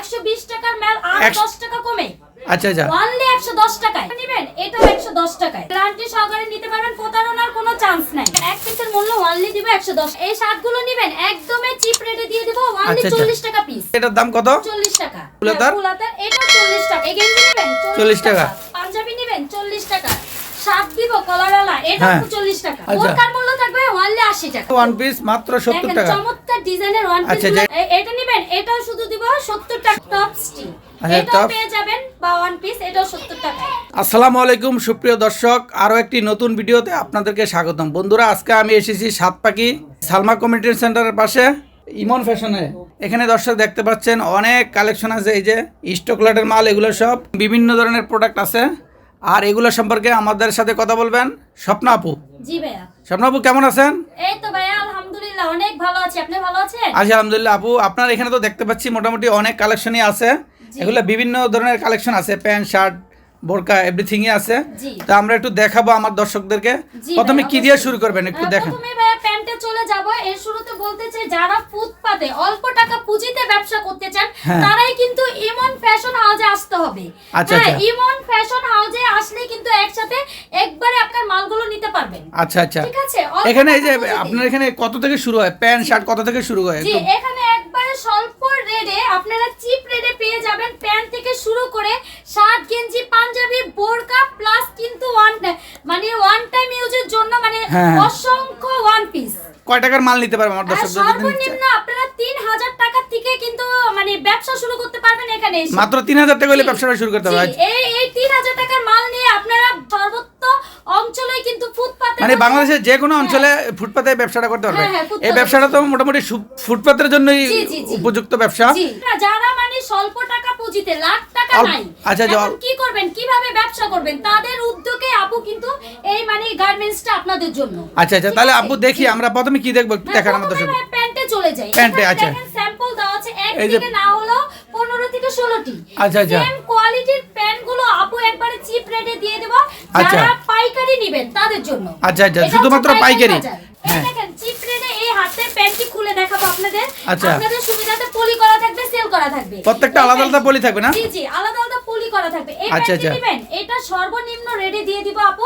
একশো বিশ টাকার মাল আর একশো- দশ টাকা কমে। আচ্ছা আচ্ছা। অনলি একশো দশ টাকায়। নিবেন একশো দশ টাকায়। গ্যারান্টি সহকারে নিতে পারবেন প্রতারণার কোনো চান্স নাই। এক পিসের মূল্য অনলি দিব একশো দশ। এই শার্টগুলো নিবেন একদমই চিপ রেটে দিয়ে দিব অনলি আচ্ছা, আচ্ছা। চল্লিশ টাকা পিস এটার দাম কত? চল্লিশ টাকা। ফুলাতার? ফুলাতার এটাও চল্লিশ টাকা। এই গেঞ্জি নেবেন 40 টাকা। পাঞ্জাবি নেবেন চল্লিশ টাকা। শার্ট দিব কলারওয়ালা এটা হ্যাঁ। চল্লিশ টাকা। আচ্ছা। বোরকার মূল্য থাকবে অনলি আশি টাকা। ওয়ান পিস মাত্র সত্তর দেখেন টাকা। চমৎকার ডিজাইনের ওয়ান পিস এটা নেবেন এটাও শুধু দিব 70 টাকা টপ স্টিল এটাও top- পেয়ে যাবেন বা ওয়ান পিস এটাও 70 টাকা আসসালামু আলাইকুম সুপ্রিয় দর্শক। আরও একটি নতুন ভিডিওতে আপনাদেরকে স্বাগতম। বন্ধুরা আজকে আমি এসেছি সাত পাখি সালমা কমিউনিটি সেন্টারের পাশে ইমন ফ্যাশনে। এখানে দর্শক দেখতে পাচ্ছেন অনেক কালেকশন আছে এই যে স্টকলাটের মাল এগুলো সব। বিভিন্ন ধরনের প্রোডাক্ট আছে। আর এগুলো সম্পর্কে আমাদের সাথে কথা বলবেন স্বপ্না আপু। জি ভাইয়া। স্বপ্না আপু কেমন আছেন? এই তো ভাইয়া আলহামদুলিল্লাহ অনেক ভালো আছি। আপনি ভালো আছেন? আছি আলহামদুলিল্লাহ। আপু আপনার এখানে তো দেখতে পাচ্ছি মোটামুটি অনেক কালেকশনই আছে। এগুলো বিভিন্ন ধরনের কালেকশন আছে। প্যান্ট শার্ট বোরকা এভরিথিং আছে। তো আমরা একটু দেখাবো আমার দর্শকদেরকে। প্রথমে ভাই, কি দিয়ে শুরু করবেন? একটু দেখেন। প্রথমে প্যান্টে চলে যাব। এর শুরুতে বলতে চাই যারা ফুটপাতে অল্প টাকা পুঁজিতে ব্যবসা করতে চান হ্যাঁ। তারাই কিন্তু ইমন ফ্যাশন হাউসে আসতে হবে। আচ্ছা, হ্যাঁ আচ্ছা। ইমন ফ্যাশন হাউসে আসলে কিন্তু একসাথে একবারে আপনার মালগুলো নিতে পারবেন। আচ্ছা আচ্ছা। ঠিক আছে? এখানে এই যে। আপনার এখানে কত থেকে শুরু হয়? প্যান্ট শার্ট কত থেকে শুরু হয়? জি এখানে একবারে স্বল্প রেটে আপনারা চিপ রেটে পেয়ে যাবেন প্যান্ট থেকে শুরু করে শার্ট গেঞ্জি পাঞ্জাবি বোরকা প্লাস কিন্তু ওয়ান মানে ওয়ান টাইম ইউজের জন্য মানে হ্যাঁ। অসংখ্য ওয়ান পিস কয় টাকার মাল নিতে পারবে আমার দর্শক? সর্বনিম্ন আপনারা তিন হাজার টাকা থেকে কিন্তু মানে ব্যবসা শুরু করতে পারবেন এখানে এসে। মাত্র তিন হাজার টাকা হলে ব্যবসা ব্যবসাটা শুরু করতে পারবেন এই এই তিন হাজার টাকার মাল নিয়ে আপনারা সর্বত্র অঞ্চলে কিন্তু ফুটপাতে মানে বাংলাদেশের যে কোনো হ্যাঁ। অঞ্চলে ফুটপাতে ব্যবসাটা করতে পারবে হ্যাঁ, হ্যাঁ। এই ব্যবসাটা তো মোটামুটি ফুটপাতের জন্যই। উপযুক্ত ব্যবসা যারা মানে স্বল্প টাকা পুঁজিতে লাখ টাকা নাই আচ্ছা, এখন অল্প- কি করবেন কীভাবে ব্যবসা করবেন তাদের উদ্যোগে আপু কিন্তু এই মানে গার্মেন্টসটা আপনাদের জন্য আচ্ছা আচ্ছা তাহলে? আব্বু দেখি আমরা প্রথমে কি দেখব একটু দর্শক ভাই প্যান্টে চলে যাই প্যান্টে, আচ্ছা। স্যাম্পল দেওয়া আছে এক থেকে না হলো 15 থেকে 16টি আচ্ছা, আচ্ছা। কোয়ালিটির প্যান্টগুলো আপু একবারে চিপ রেটে দিয়ে দেব আচ্ছা। যারা পাইকারি নেবেন তাদের জন্য আচ্ছা, আচ্ছা, শুধুমাত্র পাইকারি। হ্যাঁ। দেখেন চিপ এই হাতে প্যান্টটি খুলে দেখাবো আপনাদের আচ্ছা। আপনাদের সুবিধাতে পলি করা থাকবে সেল করা থাকবে প্রত্যেকটা আলাদা আলাদা পলি থাকবে না জি জি আলাদা আলাদা পলি করা থাকবে এই আচ্ছা, প্যান্টটি আচ্ছা। নেবেন এটা সর্বনিম্ন রেটে দিয়ে দিব আপু।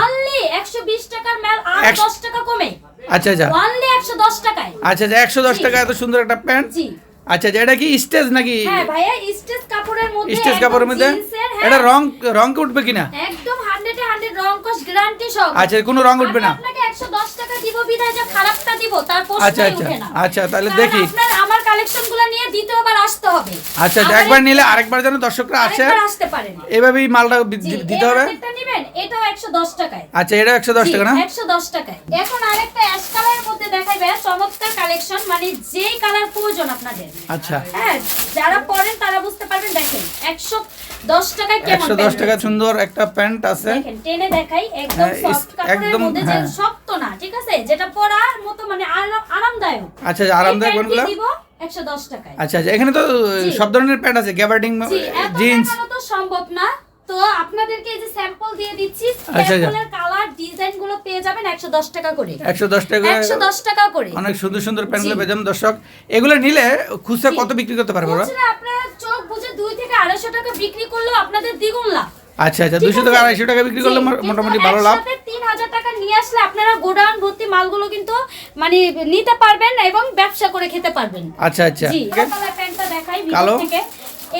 অনলি 120 টাকার মাল আর একশো- 10 টাকা কমে আচ্ছা আচ্ছা অনলি 110 টাকায় আচ্ছা আচ্ছা একশো দশ। টাকা এত সুন্দর একটা প্যান্ট জি আচ্ছা আচ্ছা এটা কি স্টেজ নাকি? হ্যাঁ ভাইয়া স্টেজ কাপড়ের মধ্যে স্টেজ কাপড়ের মধ্যে? হ্যাঁ, এটা রং রং কি উঠবে কিনা? একদম 100 এ 100 রং কস গ্যারান্টি সব। আচ্ছা, কোনো রং উঠবে না? আপনাকে 110 টাকা দিব বিধায় যে খারাপটা দিব তারপর আচ্ছা, আচ্ছা, আচ্ছা, তাহলে দেখি। আপনার দ্বিতীয়বার আসতে হবে। আচ্ছা একবার নিলে আরেকবার যেন দর্শকরা আসে। আসতে পারেন। এভাবেই মালটা দিতে হবে। এটাও 110 টাকায়। আচ্ছা এটা একশো দশ জি, টাকা না? 110 টাকায়। এখন আরেকটা অ্যাশ কালারের মধ্যে দেখাই ভাইয়া চমৎকার কালেকশন মানে যেই কালার প্রয়োজন আপনাদের। আচ্ছা। হ্যাঁ যারা পরেন তারা বুঝতে পারবেন দেখেন একশো দশ টাকায় কেমন একশো দশ প্যান্ট টাকা সুন্দর একটা প্যান্ট আছে। দেখেন টেনে দেখাই একদম হ্যাঁ, সফট কাপড়ের মধ্যে যে হ্যাঁ। শক্ত না ঠিক আছে? যেটা পরার মতো মানে আরামদায়ক। আচ্ছা আরামদায়ক কোনগুলো? 110 টাকায়। আচ্ছা আচ্ছা এখানে তো সব ধরনের প্যান্ট আছে গ্যাবার্ডিং জিন্স তো সম্ভব না। তো আপনাদেরকে এই যে স্যাম্পল দিয়ে দিচ্ছি। স্যাম্পলের কালার ডিজাইনগুলো পেয়ে যাবেন 110 টাকা করে। একশো দশ টাকা 110 টাকা করে। অনেক সুন্দর সুন্দর প্যান্টগুলো জি। পেয়ে যাবেন দর্শক। এগুলো নিলে খুচরা কত বিক্রি করতে পারবে খুচরা আপনারা চোখ বুঝে 2 থেকে 250 টাকা বিক্রি করলেও আপনাদের দ্বিগুণ লাভ। আচ্ছা আচ্ছা দুশো? টাকা আড়াইশো টাকা বিক্রি করলে মোটামুটি ভালো লাভ। একসাথে 3000 টাকা নিয়ে আসলে আপনারা গোডাউন ভর্তি মালগুলো কিন্তু মানে নিতে পারবেন এবং ব্যবসা করে খেতে পারবেন। আচ্ছা আচ্ছা। প্যান্টটা দেখাই? ভিতর থেকে।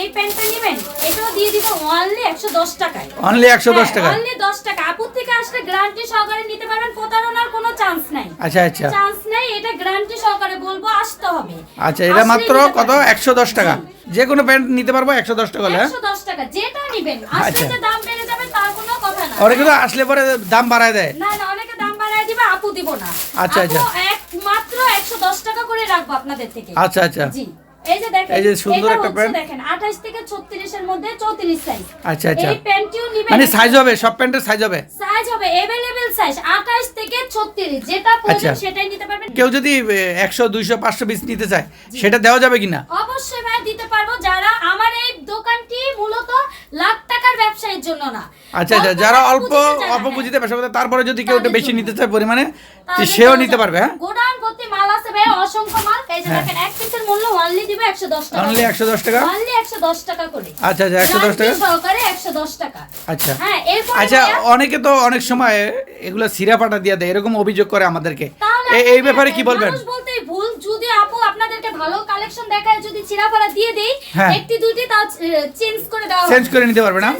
এই প্যান্টটা নেবেন এটাও দিয়ে দিব অনলি 110 টাকায়। অনলি একশো দশ টাকা। অনলি 10 টাকা। আপু আসলে গ্যারান্টি সহকারে নিতে পারবেন প্রতারণার কোনো চান্স নাই। আচ্ছা আচ্ছা। চান্স নাই এটা গ্যারান্টি সহকারে বলব আসতে হবে। আচ্ছা এটা মাত্র কত? পারবেন। একশো দশ টাকা। যে কোনো প্যান্ট নিতে পারব একশো দশ টাকা হলে হ্যাঁ? 110 টাকা যেটা নেবেন। আসলে আচ্ছা। যে দাম বেড়ে যাবে তার কোনো কথা না। ওরা কিন্তু আসলে পরে দাম বাড়ায় দেয়। না না অনেকে দাম বাড়ায় দিবে আপু দিব না। আচ্ছা, আচ্ছা। মাত্র 110 টাকা করে রাখব আপনাদের থেকে। আচ্ছা আচ্ছা। জি। এই যে দেখেন এই যে সুন্দর এটা একটা হচ্ছে প্যান্ট। দেখেন 28 থেকে 36 এর মধ্যে 34 সাইজ আচ্ছা আচ্ছা এই প্যান্টটিও নিবেন মানে সাইজ হবে সব প্যান্টের সাইজ হবে সাইজ হবে अवेलेबल সাইজ 28 থেকে 36 যেটা প্রয়োজন আচ্ছা। সেটাই নিতে পারবেন কেউ যদি একশো দুইশো পাঁচশো পিস নিতে চায় সেটা দেওয়া যাবে কিনা অবশ্যই ভাই দিতে পারবো যারা আমার এই দোকানটি মূলত লাখ টাকার ব্যবসায়ের জন্য না আচ্ছা আচ্ছা অল্প যারা টাকা অল্প পুঁজিতে যারা, অল্প হ্যাঁ। পুঁজিতে ব্যবসা করতে তারপরে যদি কেউ একটু তাদের বেশি জন্য। নিতে চায় পরিমাণে তাহলে সেও দেওয়া নিতে যাবে। পারবে হ্যাঁ গোডাউন ভর্তি মাল আছে ভাইয়া অসংখ্য মাল এই যে হ্যাঁ। দেখেন এক পিসের মূল্য অনলি দিব 110 টাকা অনলি একশো দশ টাকা? অনলি 110 টাকা করে। আচ্ছা আচ্ছা টাকা? সহকারে 110 টাকা। আচ্ছা। হ্যাঁ এরপর আচ্ছা অনেকে তো অনেক সময় এগুলো সিরা পাটা দিয়ে দেয় এরকম অভিযোগ করে আমাদেরকে। এই ব্যাপারে কি বলবেন? মানুষ বলতেই ভুল যদি আপু আপনাদেরকে ভালো কালেকশন দেখায় যদি চিরাপাড়া দিয়ে দেই হ্যাঁ। একটি দুইটি তা চেঞ্জ করে চেঞ্জ নিতে পারবে না?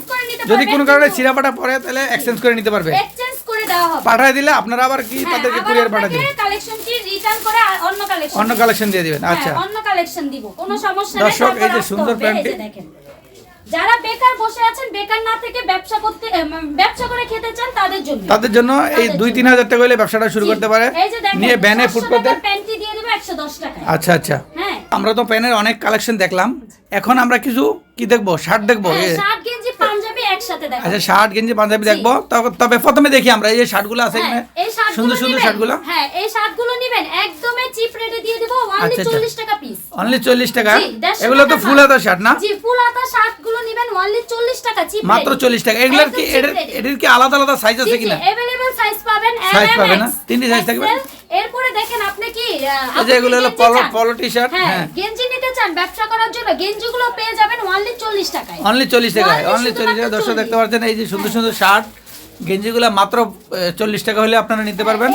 যদি কোনো কারণে সিরা পাটা পরে তাহলে এক্সচেঞ্জ করে নিতে পারবে। এক্সচেঞ্জ করে দেওয়া হবে। পাঠায় দিলে আপনারা আবার কি হ্যাঁ, তাদেরকে কুরিয়ার পাঠা আপনাকে দিবেন কালেকশনটি রিটার্ন করে অন্য কালেকশন অন্য কালেকশন দিয়ে দিবেন আচ্ছা। অন্য কালেকশন দিব। কোনো সমস্যা দর্শক, এই যে সুন্দর প্যান্টটি। দেখেন। যারা বেকার বসে আছেন বেকার না থেকে ব্যবসা করতে ব্যবসা করে খেতে চান তাদের জন্য। তাদের জন্য এই দুই তিন হাজার টাকা হলে ব্যবসাটা শুরু করতে পারে। নিয়ে ভ্যানে 500 ফুটপাতে টাকার প্যান্টটি দিয়ে দেব 110 টাকায়। আচ্ছা আচ্ছা। হ্যাঁ। আমরা তো প্যানের অনেক কালেকশন দেখলাম। এখন আমরা কিছু কি দেখব? শার্ট দেখব? হ্যাঁ, শার্ট একসাথে দেখাবো আচ্ছা শার্ট গেঞ্জি পাঞ্জাবি দেখব? তবে- তবে প্রথমে দেখি আমরা এই যে শার্টগুলো আছে হ্যাঁ, এখানে। সুন্দর সুন্দর। শার্টগুলো? হ্যাঁ এই শার্টগুলো নেবেন একদমই চিপ রেটে দিয়ে দেব অনলি আচ্ছা, আচ্ছা। 40 টাকা পিস অনলি চল্লিশ টাকা জি, দেড়শো এগুলো তো টাকা ফুল মাল। হাতা শার্ট না জি ফুল হাতা শার্টগুলো নিবেন অনলি 40 টাকা চিপ মাত্র চল্লিশ টাকা এগুলোর কি এদের এদের কি আলাদা আলাদা সাইজ আছে কিনা अवेलेबल সাইজ পাবেন Size M, পাবেন না? XL, তিনটি size থাকবে? এরপরে দেখেন আপনি কি আহ, এই আপনি যে এগুলো হলো গেঞ্জি পলো চান? পলো টি শার্ট হ্যাঁ হ্যাঁ গেঞ্জি নিতে চান ব্যবসা করার জন্য গেঞ্জিগুলো পেয়ে যাবেন অনলি 40 টাকায় অনলি চল্লিশ টাকায় Only অনলি চল্লিশ টাকা শুধুমাত্র দর্শক 40 দেখতে পাচ্ছেন এই যে সুন্দর সুন্দর শার্ট গেঞ্জিগুলো মাত্র চল্লিশ টাকা হলে আপনারা নিতে পারবেন।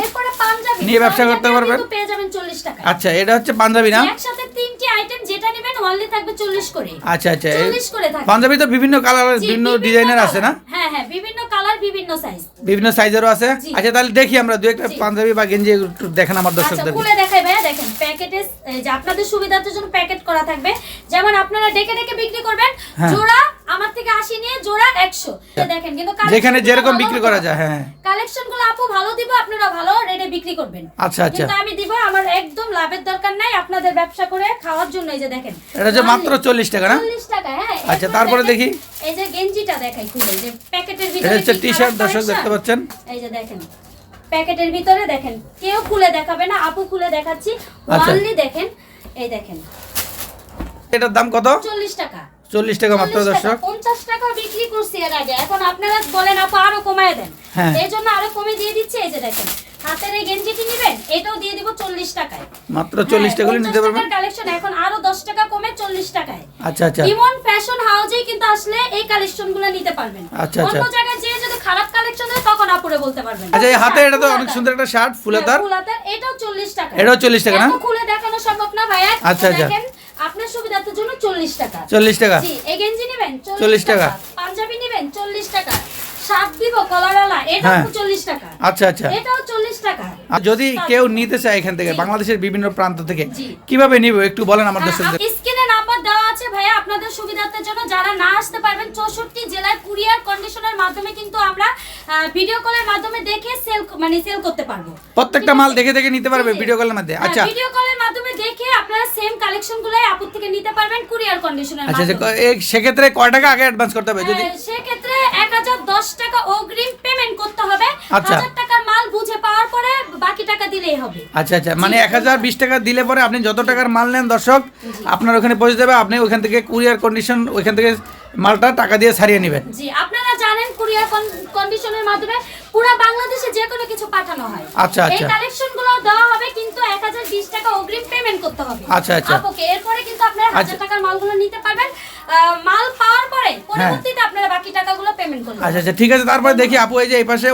নিয়ে ব্যবসা করতে পারবেন। কিন্তু পেয়ে যাবেন 40 টাকায়। আচ্ছা এটা হচ্ছে পাঞ্জাবি না? একসাথে তিনটি আইটেম যেটা নেবেন অনলি থাকবে 40 করে। আচ্ছা আচ্ছা 40 করে থাকবে পাঞ্জাবি তো বিভিন্ন কালার বিভিন্ন ডিজাইনের আছে না? হ্যাঁ হ্যাঁ বিভিন্ন কালার বিভিন্ন সাইজ বিভিন্ন সাইজেরও আছে। আচ্ছা তাহলে দেখি আমরা দু একটা পাঞ্জাবি বা গেঞ্জি একটু দেখেন আমার আচ্ছা দর্শকদের খুলে দেখাই ভাইয়া দেখেন প্যাকেটে যে আপনাদের সুবিধার জন্য প্যাকেট করা থাকবে। যেমন আপনারা ডেকে ডেকে বিক্রি করবেন হ্যাঁ। জোড়া আমার থেকে 80 নিয়ে জোড়া 100 দেখেন কিন্তু যেখানে যেরকম বিক্রি করা যায় হ্যাঁ কালেকশনগুলো আপু ভালো দিব আপনারা ভালো রেটে বিক্রি করবেন। আচ্ছা আচ্ছা। কিন্তু আমি দিব আমার একদম লাভের দরকার নাই আপনাদের ব্যবসা করে খাওয়ার জন্য এই যে দেখেন। এটা হচ্ছে মাত্র চল্লিশ টাকা না? 40 টাকা হ্যাঁ আচ্ছা, তারপরে দেখি। এই যে গেঞ্জিটা দেখাই খুলে যে প্যাকেটের ভিতরে এটা হচ্ছে টি শার্ট দর্শক দেখতে পাচ্ছেন। এই যে দেখেন প্যাকেটের ভিতরে দেখেন কেউ খুলে দেখাবে না আপু খুলে দেখাচ্ছি আচ্ছা। অনলি দেখেন এই দেখেন। এটার দাম কত? চল্লিশ টাকা। চল্লিশ টাকা মাত্র 40 টাকা, দর্শক। 50 টাকা বিক্রি করছি এর আগে এখন আপনারা বলেন আপু আরও কমায় দেন। হ্যাঁ। এই জন্য আরও কমে দিয়ে দিচ্ছে এই যে দেখেন হাতের এই গেঞ্জিটি নেবেন এটাও দিয়ে দিব চল্লিশ টাকায়। মাত্র চল্লিশ টাকা নিতে পারবেন। কালেকশন এখন আরও দশ টাকা চল্লিশ টাকায় আচ্ছা আচ্ছা ইমন ফ্যাশন হাউজেই কিন্তু আসলে এই নিতে পারবেন আচ্ছা, আচ্ছা। অন্য জায়গায় যেয়ে যদি খারাপ কালেকশন হয় তখন আপুরে বলতে পারবেন আচ্ছা এই হাতে এটা তো অনেক সুন্দর একটা শার্ট হ্যাঁ, এটাও 40 টাকা। এটাও 40 টাকা না? খুলে দেখানো সম্ভব না ভাইয়া। আচ্ছা, আচ্ছা। আপনার সুবিধার্থের জন্য 40 টাকা। চল্লিশ টাকা জি, এই গেঞ্জি নিবেন, 40 40 টাকা। পাঞ্জাবি নিবেন, 40 টাকা। দিব, হ্যাঁ। 40 টাকা। আচ্ছা আচ্ছা এটাও 40 টাকা। যদি কেউ নিতে চায় এখান থেকে বাংলাদেশের বিভিন্ন প্রান্ত থেকে। কীভাবে নিবে একটু বলেন আমার হ্যাঁ, দর্শকদের আছে ভাইয়া আপনাদের সুবিধার্থের জন্য যারা না আসতে পারবেন চৌষট্টি জেলায় কুরিয়ার কন্ডিশনের মাধ্যমে কিন্তু আমরা ভিডিও কলের মাধ্যমে দেখে সেল মানে সেল করতে পারব। প্রত্যেকটা মাল দেখে দেখে নিতে পারবে ভিডিও কলের মধ্যে। আচ্ছা। ভিডিও কলের মাধ্যমে দেখে আপনারা সেম কালেকশন গুলাই আপুর থেকে নিতে পারবেন কুরিয়ার কন্ডিশনের আচ্ছা আচ্ছা মাধ্যমে। এই সেক্ষেত্রে কয় টাকা আগে অ্যাডভান্স করতে হবে? যদি হ্যাঁ, সেক্ষেত্রে এক হাজার দশ টাকা অগ্রিম পেমেন্ট করতে হবে। আচ্ছা। হাজার টাকার মাল বুঝে পাওয়ার পরে বাকি টাকা দিলেই হবে। আচ্ছা আচ্ছা মানে এক হাজার বিশ টাকা দিলে পরে আপনি যত টাকার মাল নেন দর্শক আপনার ওখানে পৌঁছে যাবে আপনি ওখান থেকে কুরিয়ার কন্ডিশন ওইখান থেকে মালটা টাকা দিয়ে ছাড়িয়ে নেবেন। জি আপনারা জানেন কুরিয়ার কন্ডিশনের মাধ্যমে পুরো বাংলাদেশে যে কোনো কিছু পাঠানো হয়। আচ্ছা, এই আচ্ছা। গুলো দেওয়া হবে কিন্তু এক হাজার বিশ টাকা অগ্রিম পেমেন্ট করতে হবে। আচ্ছা, আচ্ছা। আপুকে এরপরে কিন্তু আপনারা আচ্ছা। টাকার মালগুলো নিতে পারবেন। মাল পাওয়ার পরে পরবর্তীতে আপনারা বাকি টাকাগুলো পেমেন্ট করবেন। আচ্ছা আচ্ছা ঠিক আছে তারপরে দেখি আপু এই যে এই পাশে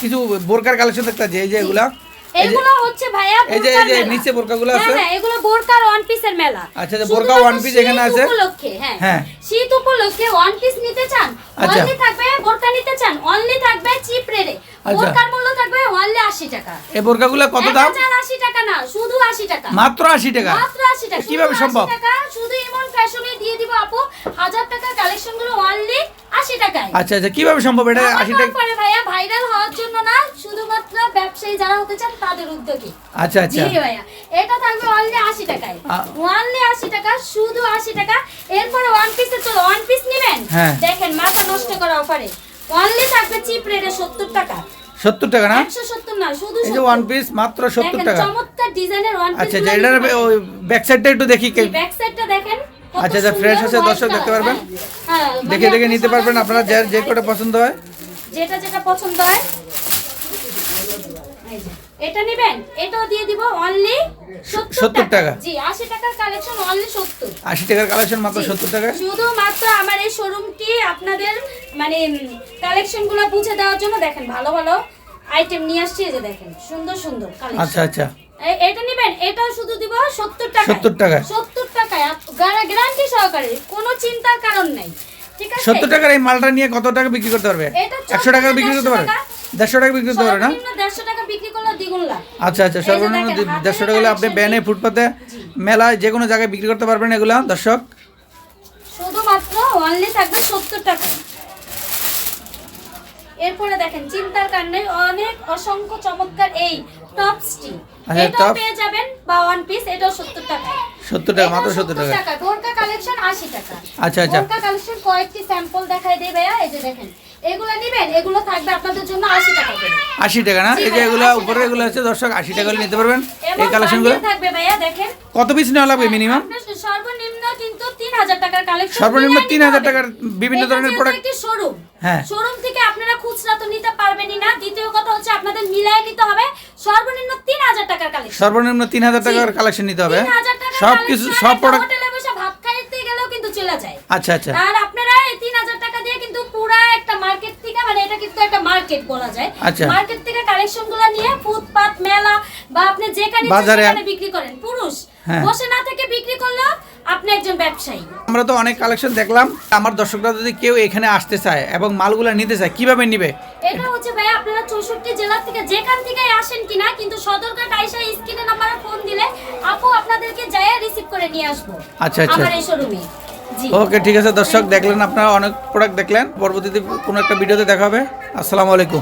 কিছু বোরকার কালেকশন দেখতে আছে এই যে এগুলা। এই যে- এগুলো হচ্ছে ভাইয়া এই যে- এই যে। নিচে বোরকাগুলো হ্যাঁ, আছে? হ্যাঁ, এগুলো বোরকার ওয়ান পিসের মেলা আচ্ছা, আচ্ছা, বোরকা one piece এখানে আছে? উপলক্ষে হ্যাঁ হ্যাঁ। শীত উপলক্ষে ওয়ান পিস নিতে চান আচ্ছা। অনলি থাকবে বোরকা নিতে চান অনলি থাকবে চিপ রেটে আচ্ছা। বোরকার মূল্য থাকবে অনলি 80 টাকা এই বোরকাগুলো কত দাম 1080 টাকা না শুধু 80 টাকা মাত্র আশি টাকা মাত্র 80 টাকা কীভাবে 80 সম্ভব? টাকা শুধু ইমন ফ্যাশনে দিয়ে দিব আপু 1000 টাকা কালেকশনগুলো অনলি 80 টাকায়। আচ্ছা আচ্ছা কীভাবে সম্ভব? এটা আশি টাকা পরে ভাইয়া ভাইরাল হওয়ার জন্য না শুধুমাত্র ব্যবসায়ী যারা হতে চান তাদের উদ্যোগে। আচ্ছা জি আচ্ছা ভাইয়া এটা থাকবে অনলি 80 টাকায়। অনলি 80 টাকা শুধু 80 টাকা। এরপরে ওয়ান পিসে চলো ওয়ান পিস নেবেন? হ্যাঁ। দেখেন মাথা নষ্ট করা অফারে অনলি থাকবে চিপ রেটে 70 টাকা। সত্তর টাকা না? 170 না শুধু এই যে ওয়ান পিস মাত্র সত্তর টাকা। চমৎকার ডিজাইনের ওয়ান পিস আচ্ছা আচ্ছা এটার ব্যাক সাইডটা একটু দেখি ব্যাক সাইডটা দেখেন। আচ্ছা, আচ্ছা, ফ্রেশ আছে, দর্শক দেখতে পারবেন। দেখে দেখে নিতে পারবেন আপনারা যার যে। কটা পছন্দ হয় যেটা যেটা পছন্দ হয় এটা নেবেন এটাও দিয়ে দিব অনলি 70 70 টাকা। টাকা জি 80 টাকার কালেকশন অনলি 70 আশি টাকার কালেকশন মাত্র জি। সত্তর টাকায় শুধুমাত্র আমার এই শোরুমটি আপনাদের মানে কালেকশনগুলো বুঝে দেওয়ার জন্য দেখেন ভালো ভালো আইটেম নিয়ে আসছি এই যে দেখেন সুন্দর সুন্দর কালেকশন আচ্ছা আচ্ছা এটা নেবেন এটাও শুধু দিব সত্তর টাকা 70 টাকায়। সত্তর টাকায় গ্যারান্টি সহকারে কোনো চিন্তার কারণ নাই ঠিক আছে? সত্তর টাকার এই মালটা নিয়ে কত টাকা বিক্রি করতে পারবে? এটা একশো টাকা বিক্রি করতে পারবে? 150 টাকা। দেড়শো টাকা বিক্রি করতে পারবে না? সর্বনিম্ন দেড়শো টাকা বিক্রি করলে দ্বিগুণ লাভ। আচ্ছা আচ্ছা সর্বনিম্ন দেখেন, হাতের দেড়শো টাকা হলে আপনি ব্যানে ফুটপাতে মেলায় যে কোনো জায়গায় বিক্রি করতে পারবেন এগুলা দর্শক। শুধুমাত্র অনলি থাকবে সত্তর টাকা এরপরে দেখেন চিন্তার কারণে অনেক অসংখ্য চমৎকার এই টপসটি এটাও পেয়ে যাবেন বা ওয়ান পিস এটাও সত্তর টাকায় সত্তর টাকা মাত্র সত্তর টাকা। টাকা বোরকা কালেকশন আশি টাকা। আচ্ছা, আচ্ছা। বোরকা কালেকশন কয়েকটি স্যাম্পল দেখাই দেই ভাইয়া এই যে দেখেন। এগুলো নেবেন এগুলো থাকবে আপনাদের জন্য আশি টাকা করে। আশি টাকা না? এই যে এগুলো উপরে টাকা। এগুলো আছে দর্শক আশি টাকা হলে নিতে পারবেন। এই কালেকশনগুলো থাকবে ভাইয়া দেখেন। কত পিস নেওয়া লাগবে মিনিমাম সর্বনিম্ন কিন্তু তিন হাজার টাকার কালেকশন সর্বনিম্ন 3000 টাকার বিভিন্ন ধরনের একটি শোরুম হ্যাঁ। শোরুম থেকে আপনারা খুচরা তো নিতে পারবেনই না। দ্বিতীয় কথা হচ্ছে আপনাদের মিলাই নিতে হবে। সর্বনিম্ন তিন হাজার টাকার কালেকশন সর্বনিম্ন তিন হাজার টাকার কালেকশন নিতে হবে। সব কিছু সব প্রোডাক্ট হোটেলে বসে ভাত খাইতে গেলেও কিন্তু চলে যায়। আচ্ছা আচ্ছা। আর আপনারা এই তিন হাজার টাকা দিয়ে কিন্তু পুরা একটা মার্কেট থেকে মানে এটা কিন্তু একটা মার্কেট বলা যায়। আচ্ছা। মার্কেট থেকে কালেকশনগুলো নিয়ে ফুটপাত মেলা বা আপনি যেখানে বিক্রি করেন। পুরুষ হ্যাঁ। বসে না থেকে বিক্রি করলেও আপনি একজন ব্যবসায়ী। আমরা তো অনেক কালেকশন দেখলাম। আমার দর্শকরা যদি কেউ এখানে আসতে চায় এবং মালগুলা নিতে চায় কীভাবে নিবে? এটা হচ্ছে ভাই আপনারা চৌষট্টি জেলা থেকে যেখান থেকে আসেন কিনা কিন্তু সদরঘাট আইসা স্ক্রিনে নাম্বারে ফোন দিলে আপু আপনাদেরকে যায় রিসিভ করে নিয়ে আসব। আচ্ছা, আচ্ছা। আমার এই শোরুমে জি। ওকে ঠিক আছে দর্শক দেখলেন আপনারা অনেক প্রোডাক্ট দেখলেন। পরবর্তীতে কোনো একটা ভিডিওতে দেখা হবে। আসসালামু আলাইকুম।